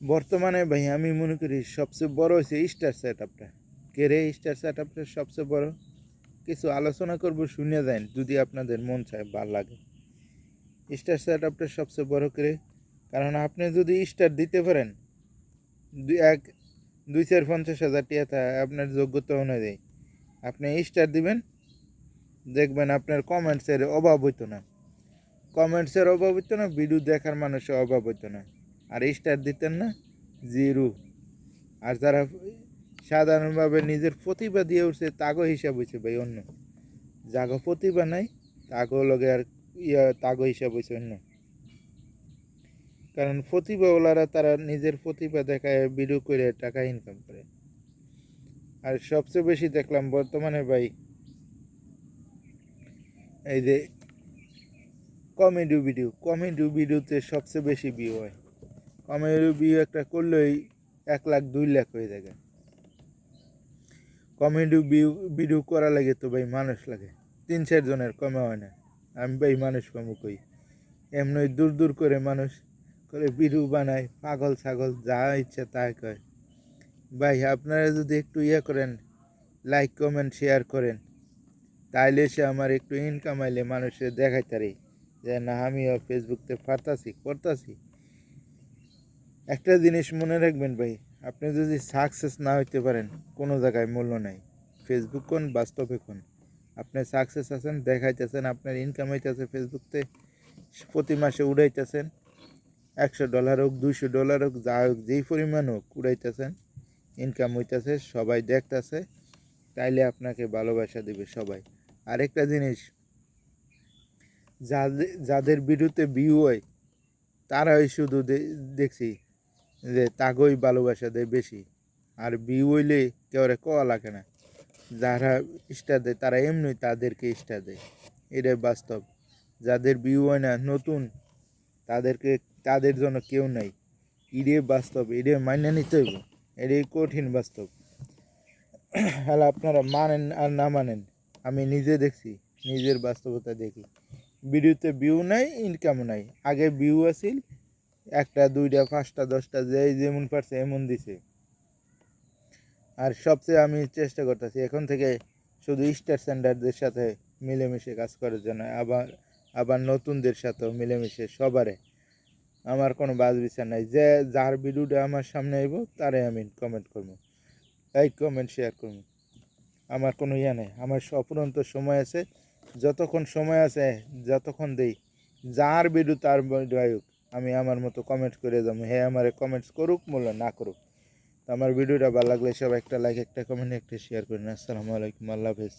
বর্তমানে ভাই, আমি মনে করি সবচেয়ে বড় হয়েছে স্টার সেট আপটা কে রে স্টার সেট আপটা সবচেয়ে বড়? কিছু আলোচনা করব, শুনে যান যদি আপনাদের মন চায়, ভালো লাগে। স্টার সেট আপটা সবচেয়ে বড় করে কারণ আপনি যদি স্টার দিতে পারেন, দুই এক, দুই চার পঞ্চাশ হাজার টাকা আপনার যোগ্যতা অনুযায়ী আপনি স্টার দিবেন। দেখবেন আপনার কমেন্টসের অভাব হইতো না। কমেন্টসের অভাব হইতো না ভিডিও দেখার মানুষের অভাব হইতো না। আর স্টার দিতেন না? জিরো। আর যারা সাধারণভাবে নিজের প্রতিভা দিয়ে উঠছে, তাগো হিসাব হয়েছে ভাই, অন্য। যাগো প্রতিভা নাই, তাগো লগে আর ইয়া, তাগো হিসাব হয়েছে অন্য। কারণ প্রতিভাওয়ালারা, তারা নিজের প্রতিভা দেখায় ভিডিও করে টাকা ইনকাম করে। আর সবচেয়ে বেশি দেখলাম বর্তমানে ভাই, এই যে কমেডি ভিডিও কমেডি ভিডিওতে সবচেয়ে বেশি ভিউ হয়। কমেডি ভিডিও একটা করলেই এক লাখ, দুই লাখ হয়ে যাবে কমেডি ভিডিও করা লাগে তো ভাই মানুষ লাগে। তিন চারজনের কমে হয় না। আমি ভাই মানুষ কমে কই। এমনি দূর দূর করে মানুষ করে ভিডিও বানায়, পাগল, ছাগল, যা ইচ্ছা তাই কয়। ভাই আপনারা যদি একটু ইয়ে করেন লাইক কমেন্ট শেয়ার করেন, তাইলে সে আমার একটু ইনকাম আইলে মানুষের দেখাইতারি যে না, আমিও ফেসবুকতে পারতাছি, করতাছি। একটা জিনিস মনে রাখবেন ভাই, আপনি যদি সাকসেস না হইতে পারেন, কোনো জায়গায় মূল্য নাই। ফেসবুক কোন, বাস্তবে কোন? আপনি সাকসেস আছেন, দেখাইতেছেন, আপনার ইনকাম হইতেছে ফেসবুকতে প্রতি মাসে উড়াইতেছেন, একশো ডলার হোক, দুইশো ডলার হোক, যা হোক, যেই পরিমাণ হোক, উড়াইতেছেন ইনকাম হইতেছে, সবাই দেখতেছে, তাইলে আপনাকে ভালোবাসা দেবে সবাই। আরেকটা জিনিস যাদের যাদের ভিডিওতে ভিউ হয়, তারাই শুধু দেখছি যে তাগই ভালোবাসা দেয় বেশি। আর ভিউ হইলে কেউ কওয়া লাগে না। যারা স্টার দেয়, তারা এমনি তাদেরকে স্টার দেয়। এটাই বাস্তব। যাদের ভিউ হয় না, নতুন, তাদেরকে, তাদের জন্য কেউ নাই। এটাই বাস্তব, এটাই মাইনে নিতে হইব। এটাই কঠিন বাস্তব। হ্যালো আপনারা মানেন আর না মানেন, আমি নিজে দেখছি, নিজের বাস্তবতা দেখি। ভিডিওতে ভিউ নাই ইনকাম নাই। আগে ভিউ আছিল একটা, দুইটা, পাঁচটা, দশটা, যেই যেমন পারছে এমন দিছে। আর সবচেয়ে আমি চেষ্টা করতেছি এখন থেকে শুধু স্টার স্ট্যান্ডার্ডদের সাথে মিলেমিশে কাজ করার জন্য। আবার আবার নতুনদের সাথেও মিলেমিশে সবারে। আমার কোনো বাজ বিচার নাই। যে যার ভিডিওটা আমার সামনে আইব, তারে আমি কমেন্ট করব। লাইক কমেন্ট শেয়ার করব। আমার কোনো ইয়ে নেই। আমার অপুরন্ত সময় আছে। যতক্ষণ সময় আছে, যতক্ষণ দেই, যার ভিডিও তার ভিডিও আয়ুক আমি আমার মতো কমেন্ট করে যাব হ্যাঁ আমার কমেন্টস করুক, মূল্য না করুক। তো আমার ভিডিওটা ভালো লাগলে সব একটা লাইক একটা কমেন্ট একটা শেয়ার করুন। আসসালামু আলাইকুম, আল্লাহ হাফেজ।